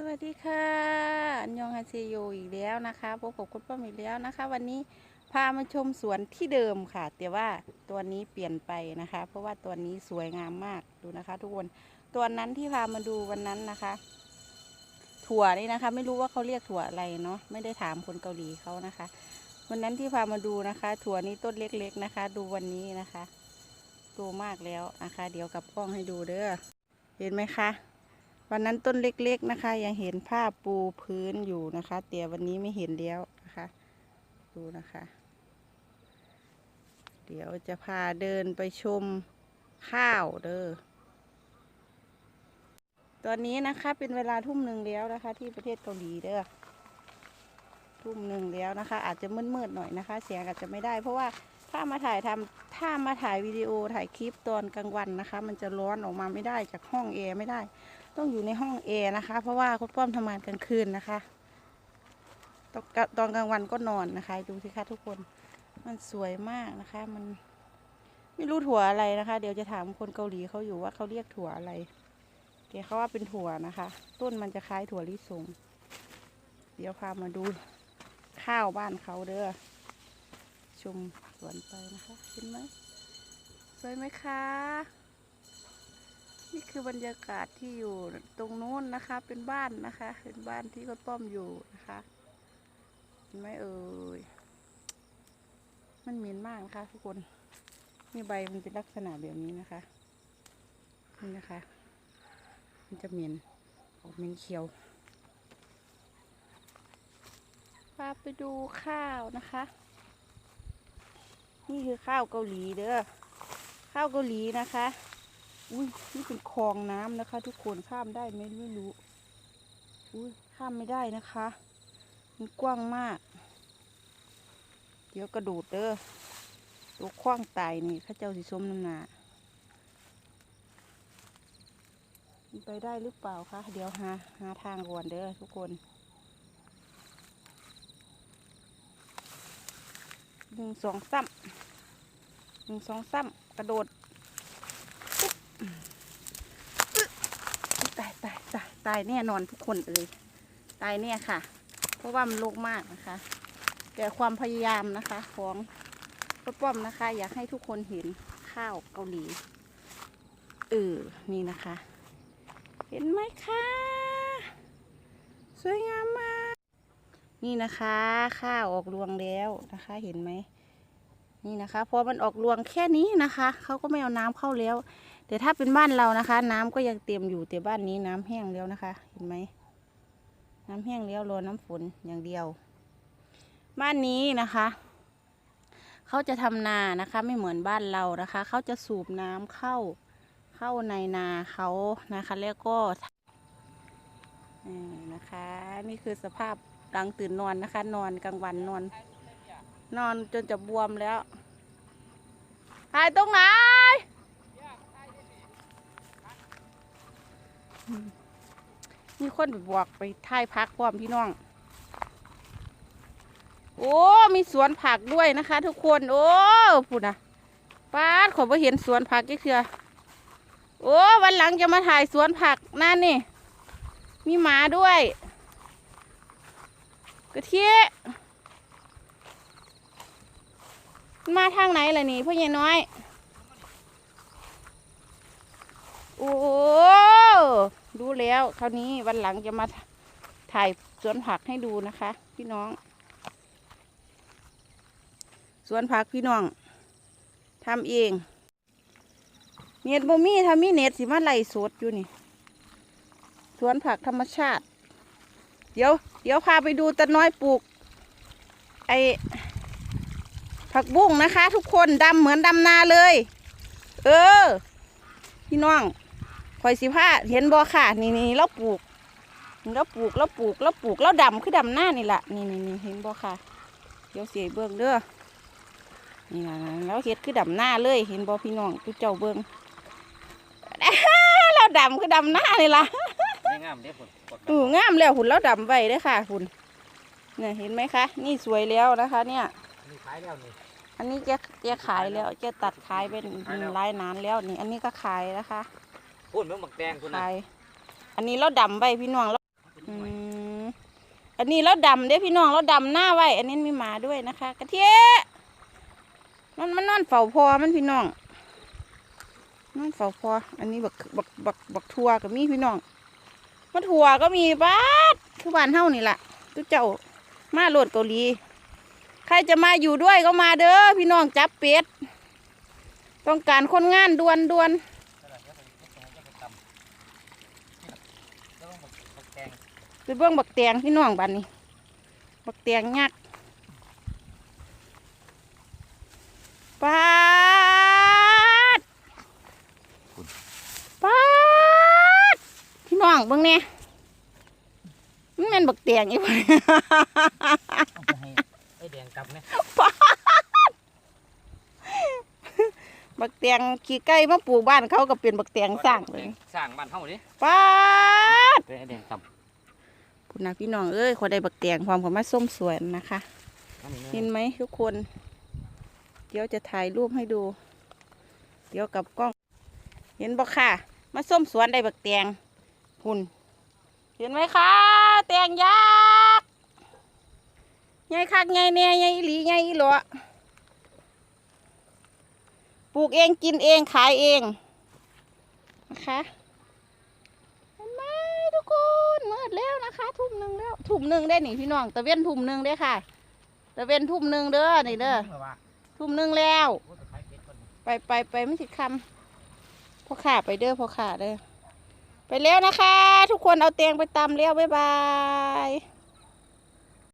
สวัสดีค่ะอันยองฮาเซโยอีกแล้วนะคะพบกับคุณป้อมอีกแล้วนะคะ วันนี้พามาชมสวนที่เดิมค่ะ แต่ว่าตัวนี้เปลี่ยนไปนะคะ เพราะว่าตัวนี้สวยงามมากดูนะคะ ทุกคนตัวนั้นที่พามาดูวันนั้นนะคะ ถั่วนี่นะคะ ไม่รู้ว่าเขาเรียกถั่วอะไรเนาะไม่ได้ถามคนเกาหลีเขานะคะ วันนั้นที่พามาดูนะคะ ถั่วนี้ต้นเล็กๆนะคะ ดูวันนี้นะคะโตมากแล้วนะคะ เดี๋ยวกับกล้องให้ดูเด้อเห็นไหมคะ วันนั้นต้นเล็กๆนะคะ ยังเห็นผ้าปูพื้นอยู่นะคะแต่วันนี้ไม่เห็นแล้วนะคะ ดูนะคะ เดี๋ยวจะพาเดินไปชมข้าวเด้อตอนนี้นะคะเป็นเวลาทุ่มหนึ่งแล้วนะคะ ที่ประเทศเกาหลีเด้อทุ่มหนึ่งแล้วนะคะ อาจจะมืดๆหน่อยนะคะ เสียงอาจจะไม่ได้ เพราะว่าถ้ามาถ่ายทำถ้ามาถ่ายวิดีโอถ่ายคลิปตอนกลางวันนะคะ มันจะร้อนออกมาไม่ได้จากห้องแอร์ไม่ได้ ต้องอยู่ในห้องแอร์นะคะ เพราะว่าคุณป้อมทำงานกลางคืนนะคะตอนกะตอนกลางวันก็นอนนะคะ ดูสิคะทุกคนมันสวยมากนะคะ มันไม่รู้ถั่วอะไรนะคะ เดี๋ยวจะถามคนเกาหลีเขาอยู่ว่าเขาเรียกถั่วอะไรเดี๋ยวเขาว่าเป็นถั่วนะคะ ต้นมันจะคล้ายถั่วลิสงเดี๋ยวพามาดูข้าวบ้านเขาเด้อชมสวนไปนะคะเห็นไหมสวยไหมคะ นี่คือบรรยากาศที่อยู่ตรงนู้นนะคะ เป็นบ้านนะคะ เป็นบ้านที่คุณป้อมอยู่นะคะเห็นไหมเอ่ยมันเหม็นมากนะคะทุกคนนี่ใบมันเป็นลักษณะแบบนี้นะคะนี่นะคะ มันจะเหม็นออกเหม็นเขียวพาไปดูข้าวนะคะ นี่คือข้าวเกาหลีเด้อข้าวเกาหลีนะคะ อุ้ยนี่เป็นคลองน้ำนะคะ ทุกคนข้ามได้ไหมไม่รู้อุ้ยข้ามไม่ได้นะคะ มันกว้างมาก เดี๋ยวกระโดดเด้อตัวคว้างตายนี่ข้าเจ้าสิสมน้ำหนาไปได้หรือเปล่าคะเดี๋ยวหาหาทางก่อนเด้อทุกคนหนึ่งสองซ้ำหนึ่งสองซ้ำกระโดด ตายตาย ตายแน่นอนทุกคนเอ่ยตายแน่ค่ะ เพราะว่ามันโลกมากนะคะ แต่ความพยายามนะคะของป้าป้อมนะคะ อยากให้ทุกคนเห็นข้าวเกาหลีเออนี่นะคะ เห็นไหมคะสวยงามมาก นี่นะคะข้าวออกรวงแล้วนะคะ เห็นไหมนี่นะคะพอมันออกรวงแค่นี้นะคะเขาก็ไม่เอาน้ำเข้าแล้ว แต่ถ้าเป็นบ้านเรานะคะ น้ำก็ยังเต็มอยู่แต่บ้านนี้น้ำแห้งแล้วนะคะ เห็นไหมน้ำแห้งแล้วรอน้ำฝนอย่างเดียว บ้านนี้นะคะเขาจะทำนานะคะ ไม่เหมือนบ้านเรานะคะเขาจะสูบน้ำเข้าเข้าในนาเขานะคะ แล้วก็นี่นะคะ นี่คือสภาพหลังตื่นนอนนะคะ นอนกลางวันนอน นอนจนจะบวมแล้วถ่ายตรงไหน มีคนบอกไปท่ายพักพร้อมพี่น้อง โอ้ มีสวนผักด้วยนะคะ ทุกคน โอ้พูดนะป้าดขอไปเห็นสวนผักกี่เถื่อโอ้ วันหลังจะมาถ่ายสวนผักนั่นนี่ มีหมาด้วย กระเทียมาทางไหนล่ะนี่พ่อใหญ่น้อย โอ้ ดูแล้วคราวนี้วันหลังจะมาถ่ายสวนผักให้ดูนะคะ พี่น้อง สวนผักพี่น้องทำเอง เน็ตบ่มีถ้ามีเน็ตสิมาไล่สดอยู่นี่ สวนผักธรรมชาติ เดี๋ยว เดี๋ยวพาไปดูตะน้อยปลูก ไอผักบุ้งนะคะ ทุกคนดำเหมือนดำนาเลย เออ พี่น้อง คอยสิผ้าเห็นบ่ค่ะ นี่นี่เราปลูกเราปลูกเราปลูกเราปลูกเราดำคือดำหน้านี่แหละนี่นี่นี่เห็นบ่ค่ะเดี๋ยวเสียเบิ้งเด้อนี่นะเราเห็ดคือดำหน้าเลย เห็นบ่พี่น้องทุกเจ้าเบิ้งเราดำคือดำหน้านี่ล่ะไม่งามเด้ผลกดอืองามแล้วหุ่นเราดำไว้เด้อค่ะหุ่นเนี่ยเห็นไหมคะ นี่สวยแล้วนะคะ เนี่ยมีขายแล้วนี่อันนี้แกแกขายแล้วแกตัดขายเป็นรายนานแล้วนี่ อันนี้ก็ขายนะคะ พูดเมืองบักแตงคุณนะขายอันนี้เราดำไว้พี่น้องเราอืมอันนี้เราดำเด้พี่น้องเราดำหน้าไว้ อันนี้มีหมาด้วยนะคะกระเทียมันมันนอนเฝ้าพอมันพี่น้องนอนเฝ้าพอ อันนี้บักบักบักบักทัวก็มีพี่น้องมาทัวก็มีบ้านคือบ้านเฮานี่แหละตุ๊เจ้ามาโหลดเกาหลี ใครจะมาอยู่ด้วยก็มาเด้อพี่น้องจับเป็ด ต้องการคนงานด่วนด่วน แล้วก็บักบักแตง ไปเบื้องบักแตงพี่น้องบ้านนี้ บักแตงยักษ์ปาดปาดพี่น้องเบิ่งเนี่ยมันแม่นบักแตงอีกบ่เอาไปให้ไอ้แดงกลับเนี่ยบักแตงขี้ไก่มาปลูกบ้านเขาก็เป็นบักแตงสร้างเลยสร้างบ้านเฮาดิปาดเป็นไอ้แดงกลับ คุณนะพี่น้องเอ้ยขอได้บักแตงความผมมาส้มสวยนะคะอันนี้เห็นไหมทุกคน เดี๋ยวจะถ่ายรูปให้ดู เดี๋ยวกับกล้อง เห็นบ่ค่ะ มาส้มสวนได้บักแตงหุ่น เห็นไหมคะแตงยักษ์ใหญ่คักใหญ่แน่ใหญ่อีหลีใหญ่อีหลอปลูกเองกินเองขายเองนะคะเห็นไหมทุก คนมืดแล้วนะคะ ทุ่มหนึ่งแล้วทุ่มหนึ่งได้หนิพี่น้องตะเว้นทุ่มหนึ่งได้ค่ะตะเว้นทุ่มหนึ่งเด้อนี่เด้อทุ่มหนึ่งแล้ว ไปไปไปไม่สิคำพ่อขาไปเด้อพ่อขาเด้อไปแล้วนะคะ ทุกคนเอาเตียงไปตำแล้วบ๊ายบาย